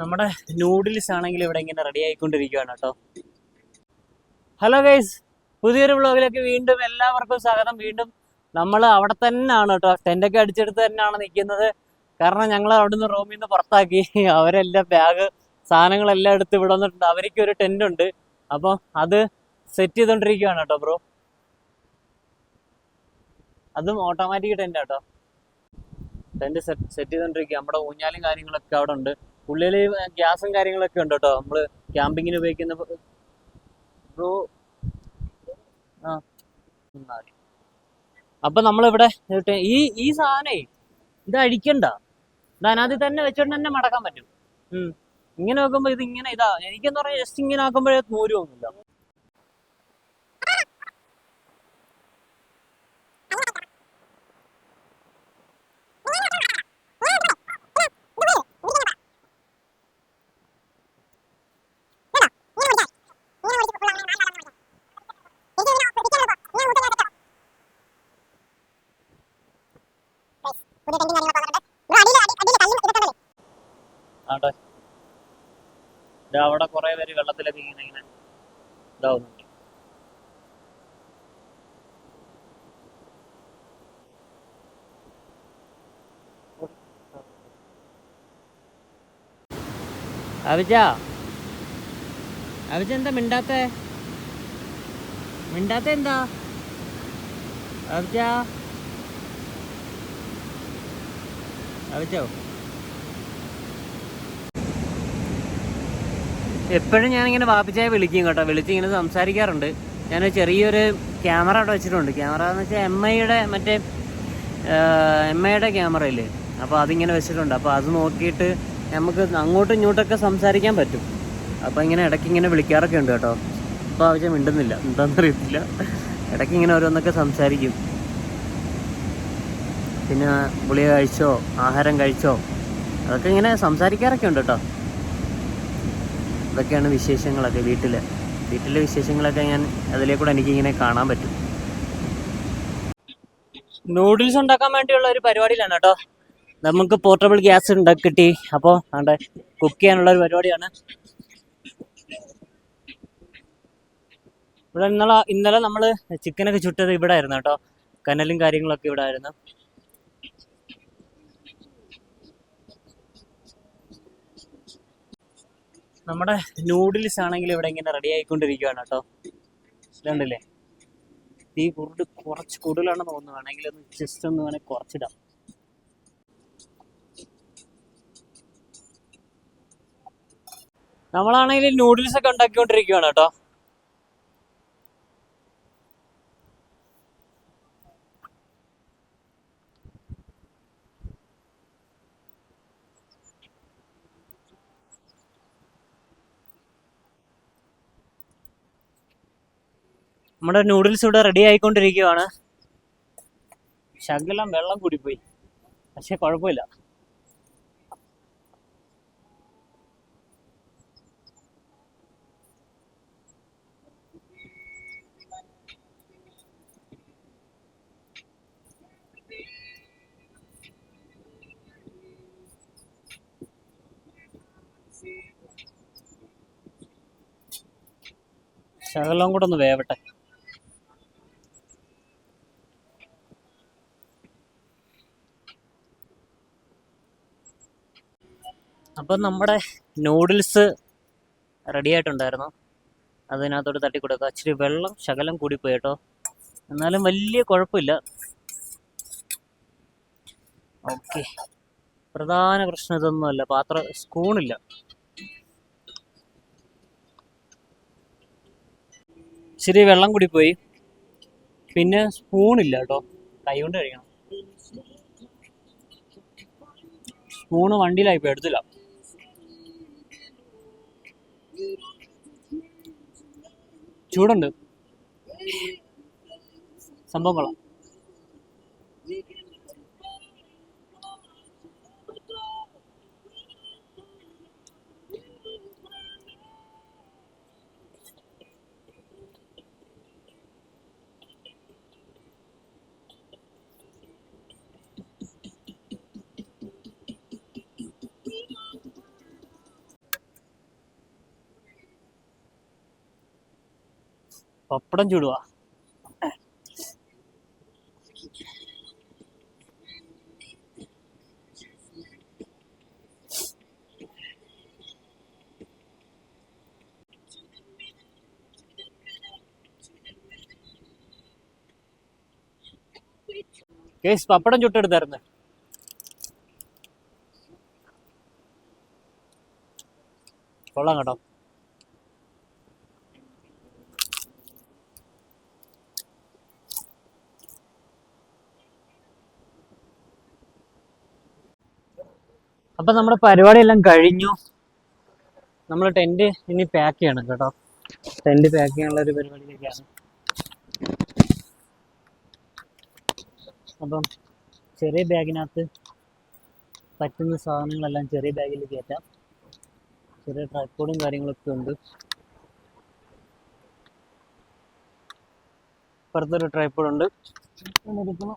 നമ്മുടെ നൂഡിൽസ് ആണെങ്കിൽ ഇവിടെ ഇങ്ങനെ റെഡി ആയിക്കൊണ്ടിരിക്കുകയാണ് കേട്ടോ. ഹലോ ഗൈസ് പുതിയൊരു വ്ളോഗിലേക്ക് വീണ്ടും എല്ലാവർക്കും സ്വാഗതം. വീണ്ടും നമ്മൾ അവിടെ തന്നെയാണ് കേട്ടോ. ടെന്റൊക്കെ അടിച്ചെടുത്ത് തന്നെയാണ് നിൽക്കുന്നത്. കാരണം ഞങ്ങൾ അവിടുന്ന് റൂമിൽ നിന്ന് പുറത്താക്കി. അവരെല്ലാം ബാഗ് സാധനങ്ങളെല്ലാം എടുത്ത് ഇവിടെ വന്നിട്ടുണ്ട്. അവർക്ക് ഒരു ടെന്റ് ഉണ്ട്. അപ്പോൾ അത് സെറ്റ് ചെയ്തുകൊണ്ടിരിക്കുകയാണ് കേട്ടോ ബ്രോ അതും ഓട്ടോമാറ്റിക് ടെന്റ് കേട്ടോ. ടെന്റ് സെറ്റ് സെറ്റ് ചെയ്തുകൊണ്ടിരിക്കുക നമ്മുടെ ഊഞ്ഞാലും കാര്യങ്ങളൊക്കെ അവിടെ ഉണ്ട്. ഉള്ളിൽ ഗ്യാസും കാര്യങ്ങളൊക്കെ ഉണ്ട് കേട്ടോ. നമ്മൾ ക്യാമ്പിങ്ങിന് ഉപയോഗിക്കുന്ന ബ്രോ ആ. അപ്പൊ നമ്മളിവിടെ ഈ ഈ സാധനേ ഇത് അഴിക്കണ്ട. അതിനകത്ത് തന്നെ വെച്ചോണ്ട് തന്നെ മടക്കാൻ പറ്റും. ഇങ്ങനെ നോക്കുമ്പോ ഇത് ഇങ്ങനെ ഇതാ. എനിക്കെന്ന് പറഞ്ഞാൽ ജസ്റ്റ് ഇങ്ങനെ ആക്കുമ്പോഴേ നൂരുമൊന്നുമില്ല ആട്ടെ അവിടെ കുറെ പേര് വെള്ളത്തിലൊക്കെ ഇങ്ങനെ ഇങ്ങനെ ഇതാവുന്നുണ്ട്. അവിജ. അവിജ എന്താ മിണ്ടാത്തേ? മിണ്ടാത്ത എന്താ? അവിജ. അവിജോ എപ്പോഴും ഞാനിങ്ങനെ വാപ്പിച്ചായ വിളിക്കും കേട്ടോ. വിളിച്ച് ഇങ്ങനെ സംസാരിക്കാറുണ്ട്. ഞാൻ ചെറിയൊരു ക്യാമറ അവിടെ വെച്ചിട്ടുണ്ട്. ക്യാമറ എന്ന് വെച്ചാൽ എം ഐയുടെ മറ്റേ എം ഐയുടെ ക്യാമറ ഇല്ലേ? അപ്പോൾ അതിങ്ങനെ വെച്ചിട്ടുണ്ട്. അപ്പോൾ അത് നോക്കിയിട്ട് നമുക്ക് അങ്ങോട്ടും ഇങ്ങോട്ടൊക്കെ സംസാരിക്കാൻ പറ്റും. അപ്പോൾ ഇങ്ങനെ ഇടയ്ക്ക് ഇങ്ങനെ വിളിക്കാറൊക്കെ ഉണ്ട് കേട്ടോ. ഇപ്പോൾ ആവശ്യം മിണ്ടുന്നില്ല. എന്താണെന്ന് അറിയത്തില്ല. ഇടയ്ക്ക് ഇങ്ങനെ ഓരോന്നൊക്കെ സംസാരിക്കും. പിന്നെ ഗുളിക കഴിച്ചോ ആഹാരം കഴിച്ചോ അതൊക്കെ ഇങ്ങനെ സംസാരിക്കാറൊക്കെ ഉണ്ട് കേട്ടോ. ഇതൊക്കെയാണ് വിശേഷങ്ങളൊക്കെ വീട്ടിൽ വീട്ടിലെ വിശേഷങ്ങളൊക്കെ ഞാൻ അതിലേക്കൂടെ എനിക്കിങ്ങനെ കാണാൻ പറ്റും. നൂഡിൽസ് ഉണ്ടാക്കാൻ വേണ്ടിയുള്ള ഒരു പരിപാടിയിലാണ് കേട്ടോ. നമുക്ക് പോർട്ടബിൾ ഗ്യാസ് ഉണ്ടാക്കി കിട്ടി. അപ്പോൾ അവിടെ കുക്ക് ചെയ്യാനുള്ള ഒരു പരിപാടിയാണ്. ഇവിടെ ഇന്നലെ ഇന്നലെ നമ്മൾ ചിക്കനൊക്കെ ചുട്ടത് ഇവിടെ ആയിരുന്നു കേട്ടോ. കനലും കാര്യങ്ങളൊക്കെ ഇവിടെ ആയിരുന്നു. നമ്മുടെ നൂഡിൽസ് ആണെങ്കിൽ ഇവിടെ ഇങ്ങനെ റെഡി ആയിക്കൊണ്ടിരിക്കുകയാണ് കേട്ടോ. മനസ്സിലുണ്ടല്ലേ തീ കൂടുതൽ കുറച്ച് കൂടുതലാണെന്ന് തോന്നുന്നു. വേണമെങ്കിൽ ഒന്ന് ജസ്റ്റ് ഒന്ന് വേണേൽ കുറച്ചിടാം. നമ്മളാണെങ്കിൽ നൂഡിൽസ് ഒക്കെ ഉണ്ടാക്കിക്കൊണ്ടിരിക്കുകയാണ് കേട്ടോ. നമ്മുടെ നൂഡിൽസ് ഇവിടെ റെഡി ആയിക്കൊണ്ടിരിക്കുകയാണ് ശകലം വെള്ളം കൂടിപ്പോയി. പക്ഷെ കുഴപ്പമില്ല. ശകലം കൂടെ ഒന്ന് വേവട്ടെ. അപ്പം നമ്മുടെ നൂഡിൽസ് റെഡി ആയിട്ടുണ്ടായിരുന്നു. അതിനകത്തോട്ട് തട്ടി കൊടുക്കുക. ഇച്ചിരി വെള്ളം ശകലം കൂടിപ്പോയി കേട്ടോ. എന്നാലും വലിയ കുഴപ്പമില്ല. ഓക്കെ പ്രധാന പ്രശ്നം ഇതൊന്നുമല്ല പാത്രം സ്പൂണില്ല ഇച്ചിരി വെള്ളം കൂടിപ്പോയി പിന്നെ സ്പൂണില്ല കേട്ടോ. കൈ കൊണ്ട് കഴിക്കണം. സ്പൂണ് വണ്ടിയിലായിപ്പോ എടുത്തില്ല. ചൂടുണ്ട്. സംഭവം കൊള്ളാം. പപ്പടം ചുടുക കേസ് പപ്പടം ചുട്ടെടുത്തായിരുന്നു കൊള്ളാം കേട്ടോ അപ്പൊ നമ്മുടെ പരിപാടി എല്ലാം കഴിഞ്ഞു. നമ്മൾ ടെന്റ് ഇനി പാക്ക് ചെയ്യണം കേട്ടോ. ടെന്റ് പാക്ക് ചെയ്യാനുള്ള ഒരു പരിപാടിയിലേക്കാണ്. അപ്പം ചെറിയ ബാഗിനകത്ത് പറ്റുന്ന സാധനങ്ങളെല്ലാം ചെറിയ ബാഗിൽ കയറ്റാം. ചെറിയ ട്രക്കോഡും കാര്യങ്ങളൊക്കെ ഉണ്ട്. ഇപ്പുറത്തൊരു ട്രൈപ്പോഡുണ്ട് എടുക്കണം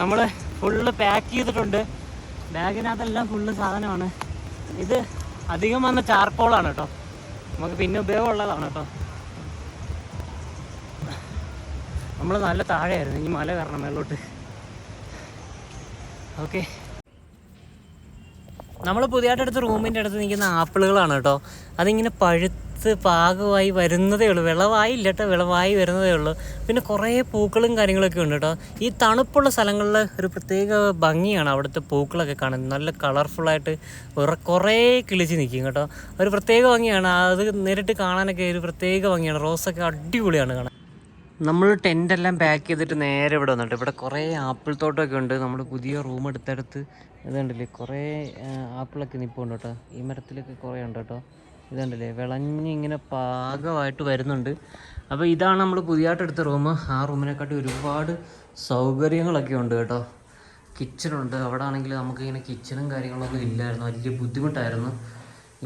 നമ്മൾ ഫുള്ള് പാക്ക് ചെയ്തിട്ടുണ്ട്. ബാഗിനകത്തെല്ലാം ഫുള്ള് സാധനമാണ്. ഇത് അധികം വന്ന ചാർക്കോളാണ് കേട്ടോ. നമുക്ക് പിന്നെ ഉപയോഗമുള്ളതാണ് കേട്ടോ. നമ്മൾ നല്ല താഴെയായിരുന്നു. ഇനി മല കയറണം മേലോട്ട് ഓക്കെ നമ്മൾ പുതിയതായിട്ട് എടുത്ത റൂമിന്റെ അടുത്ത് നിൽക്കുന്ന ആപ്പിളുകളാണ് കേട്ടോ. അതിങ്ങനെ പഴുത്ത് പാകമായി വരുന്നതേ ഉള്ളൂ. വിളവായില്ല കേട്ടോ വിളവായി വരുന്നതേ ഉള്ളൂ. പിന്നെ കുറേ പൂക്കളും കാര്യങ്ങളൊക്കെ ഉണ്ട് കേട്ടോ ഈ തണുപ്പുള്ള സ്ഥലങ്ങളിൽ ഒരു പ്രത്യേക ഭംഗിയാണ് അവിടുത്തെ പൂക്കളൊക്കെ കാണുന്നത്. നല്ല കളർഫുള്ളായിട്ട് കുറേ കിളിച്ച് നിൽക്കും കേട്ടോ. ഒരു പ്രത്യേക ഭംഗിയാണ്. അത് നേരിട്ട് കാണാനൊക്കെ ഒരു പ്രത്യേക ഭംഗിയാണ്. റോസൊക്കെ അടിപൊളിയാണ് കാണാൻ. നമ്മൾ ടെന്റ് എല്ലാം പാക്ക് ചെയ്തിട്ട് നേരെ ഇവിടെ വന്നിട്ട് ഇവിടെ കുറേ ആപ്പിൾ തോട്ടമൊക്കെ ഉണ്ട്. നമ്മൾ പുതിയ റൂം എടുത്തെടുത്ത് ഇതുണ്ടല്ലേ കുറേ ആപ്പിളൊക്കെ നിൽപ്പുണ്ട് കേട്ടോ ഈ മരത്തിലൊക്കെ കുറേ ഉണ്ട് കേട്ടോ ഇതുണ്ടല്ലേ വിളഞ്ഞിങ്ങനെ പാകമായിട്ട് വരുന്നുണ്ട്. അപ്പോൾ ഇതാണ് നമ്മൾ പുതിയതായിട്ട് എടുത്ത റൂം ആ റൂമിനെക്കാട്ടി ഒരുപാട് സൗകര്യങ്ങളൊക്കെ ഉണ്ട് കേട്ടോ. കിച്ചണുണ്ട് അവിടെ ആണെങ്കിൽ നമുക്കിങ്ങനെ കിച്ചണും കാര്യങ്ങളൊന്നും ഇല്ലായിരുന്നു. വലിയ ബുദ്ധിമുട്ടായിരുന്നു.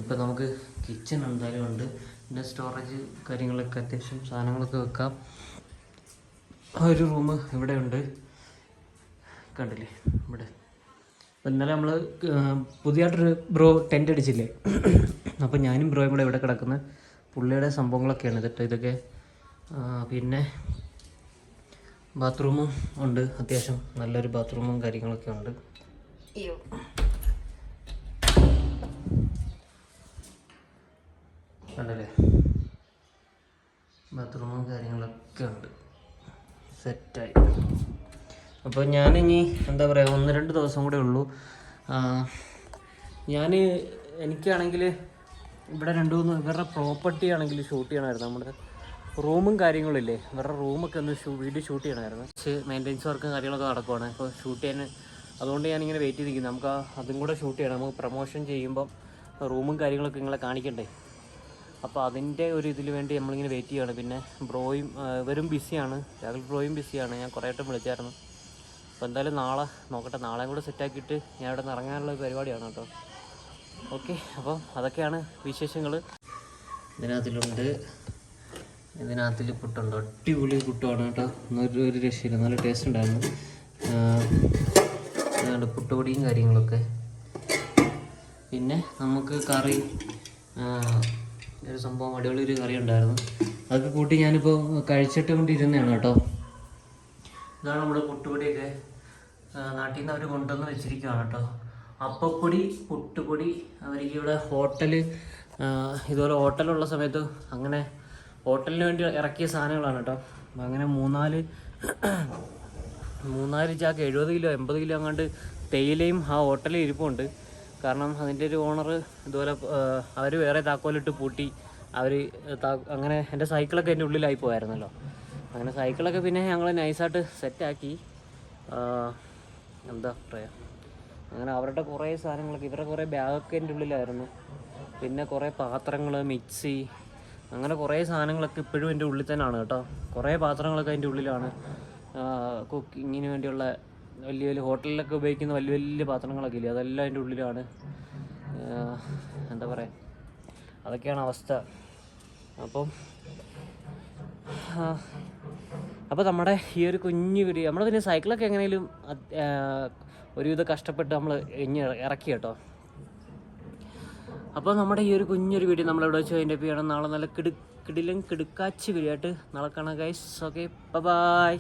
ഇപ്പോൾ നമുക്ക് കിച്ചൺ എന്തായാലും ഉണ്ട്. പിന്നെ സ്റ്റോറേജ് കാര്യങ്ങളൊക്കെ അത്യാവശ്യം സാധനങ്ങളൊക്കെ വെക്കാം. ഒരു റൂം ഇവിടെ ഉണ്ട്. കണ്ടില്ലേ? ഇവിടെ. ഇന്നലെ നമ്മൾ പുതിയതായിട്ടൊരു ബ്രോ ടെന്റ് അടിച്ചില്ലേ? അപ്പോൾ ഞാനും ബ്രോയും കൂടെ ഇവിടെ കിടക്കുന്ന. പുള്ളിയുടെ സംഭവങ്ങളൊക്കെയാണ് ഇതിട്ട് ഇതൊക്കെ. പിന്നെ ബാത്റൂമും ഉണ്ട്. അത്യാവശ്യം നല്ലൊരു ബാത്റൂമും കാര്യങ്ങളൊക്കെ ഉണ്ട്. കണ്ടല്ലേ? ബാത്റൂമും കാര്യങ്ങളൊക്കെ ഉണ്ട്. സെറ്റായി. അപ്പോൾ ഞാനിനി എന്താ പറയുക ഒന്ന് രണ്ട് ദിവസം കൂടെ ഉള്ളൂ. ഞാൻ എനിക്കാണെങ്കിൽ ഇവിടെ രണ്ട് മൂന്ന് ഇവരുടെ പ്രോപ്പർട്ടി ആണെങ്കിൽ ഷൂട്ട് ചെയ്യണമായിരുന്നു. നമ്മുടെ റൂമും കാര്യങ്ങളില്ലേ ഇവരുടെ റൂമൊക്കെ ഒന്ന് ഷൂ വീഡിയോ ഷൂട്ട് ചെയ്യണമായിരുന്നു. പക്ഷേ മെയിന്റെനൻസ് വർക്കും കാര്യങ്ങളൊക്കെ നടക്കുവാണ്. അപ്പോൾ ഷൂട്ട് ചെയ്യാൻ അതുകൊണ്ട് ഞാനിങ്ങനെ വെയിറ്റ് ചെയ്തിരിക്കും നമുക്ക് അതും കൂടെ ഷൂട്ട് ചെയ്യണം. നമുക്ക് പ്രൊമോഷൻ ചെയ്യുമ്പം റൂമും കാര്യങ്ങളൊക്കെ നിങ്ങളെ കാണിക്കണ്ടേ? അപ്പോൾ അതിന്റെ ഒരു ഇതിൽ വേണ്ടി നമ്മളിങ്ങനെ വെയിറ്റ് ചെയ്യുകയാണ് പിന്നെ ബ്രോയും ഇവരും ബിസിയാണ് രാഹുൽ ബ്രോയും ബിസിയാണ് ഞാൻ കുറേ വട്ടം വിളിച്ചായിരുന്നു. അപ്പോൾ എന്തായാലും നാളെ നോക്കട്ടെ. നാളെയും കൂടെ സെറ്റാക്കിയിട്ട് ഞാൻ ഇവിടെ നിന്ന് ഇറങ്ങാനുള്ള പരിപാടിയാണ് കേട്ടോ. ഓക്കെ അപ്പം അതൊക്കെയാണ് വിശേഷങ്ങൾ ഇതിനകത്തിലുണ്ട്. ഇതിനകത്തിൽ പുട്ടുണ്ട്. അടിപൊളി പുട്ടാണ് കേട്ടോ. ഒരു ഒരു രക്ഷയില്ല. നല്ല ടേസ്റ്റ് ഉണ്ടായിരുന്നു. പുട്ടുപൊടിയും കാര്യങ്ങളൊക്കെ. പിന്നെ നമുക്ക് കറി ഒരു സംഭവം അടിപൊളി ഒരു കറി ഉണ്ടായിരുന്നു. അതൊക്കെ കൂട്ടി ഞാനിപ്പോൾ കഴിച്ചിട്ട് കൊണ്ടിരുന്നതാണ് കേട്ടോ. ഇതാണ് നമ്മുടെ പുട്ടുപൊടിയൊക്കെ. നാട്ടിൽ നിന്ന് അവർ കൊണ്ടുവന്ന് വെച്ചിരിക്കുകയാണ് കേട്ടോ. അപ്പപ്പൊടി പുട്ടുപൊടി അവർക്ക് ഇവിടെ ഹോട്ടൽ ഇതുപോലെ ഹോട്ടലുള്ള സമയത്ത് അങ്ങനെ ഹോട്ടലിന് വേണ്ടി ഇറക്കിയ സാധനങ്ങളാണ് കേട്ടോ. അങ്ങനെ മൂന്നാൽ മൂന്നാൽ ചാക്ക് എഴുപത് കിലോ എൺപത് കിലോ അങ്ങാണ്ട് തേയിലയും ആ ഹോട്ടലിൽ ഇരിപ്പുണ്ട്. കാരണം അതിന്റെ ഒരു ഓണർ ഇതുപോലെ അവർ വേറെ താക്കോലിട്ട് പൂട്ടി അവർ അങ്ങനെ എന്റെ സൈക്കിളൊക്കെ എന്റെ ഉള്ളിലായി പോയായിരുന്നല്ലോ. അങ്ങനെ സൈക്കിളൊക്കെ പിന്നെ ഞങ്ങൾ നൈസായിട്ട് സെറ്റാക്കി എന്താ പറയുക അങ്ങനെ അവരുടെ കുറേ സാധനങ്ങളൊക്കെ ഇവരുടെ കുറേ ബാഗൊക്കെ എന്റെ ഉള്ളിലായിരുന്നു. പിന്നെ കുറേ പാത്രങ്ങൾ മിക്സി അങ്ങനെ കുറേ സാധനങ്ങളൊക്കെ ഇപ്പോഴും എന്റെ ഉള്ളിൽ തന്നെയാണ് കേട്ടോ. കുറേ പാത്രങ്ങളൊക്കെ അതിന്റെ ഉള്ളിലാണ്. കുക്കിങ്ങിന് വേണ്ടിയുള്ള വലിയ വലിയ ഹോട്ടലിലൊക്കെ ഉപയോഗിക്കുന്ന വലിയ വലിയ പാത്രങ്ങളൊക്കെ ഇല്ലേ? അതെല്ലാം അതിന്റെ ഉള്ളിലാണ്. എന്താ പറയുക അതൊക്കെയാണ് അവസ്ഥ. അപ്പം അപ്പോൾ നമ്മുടെ ഈ ഒരു കുഞ്ഞു വീഡിയോ നമ്മൾ പിന്നെ സൈക്കിളൊക്കെ എങ്ങനെയും ഒരുവിധം കഷ്ടപ്പെട്ട് നമ്മൾ ഇഞ്ഞ് ഇറക്കി കേട്ടോ. അപ്പോൾ നമ്മുടെ ഈ ഒരു കുഞ്ഞൊരു വീഡിയോ നമ്മളിവിടെ വെച്ച് അതിന്റെ ചെയ്യണം നാളെ നല്ല കിടുക്കിടിലും കിടുക്കാച്ചി വീഡിയോ ആയിട്ട് നാളെ കാണാം ഗൈസ് ഓക്കെ ബൈ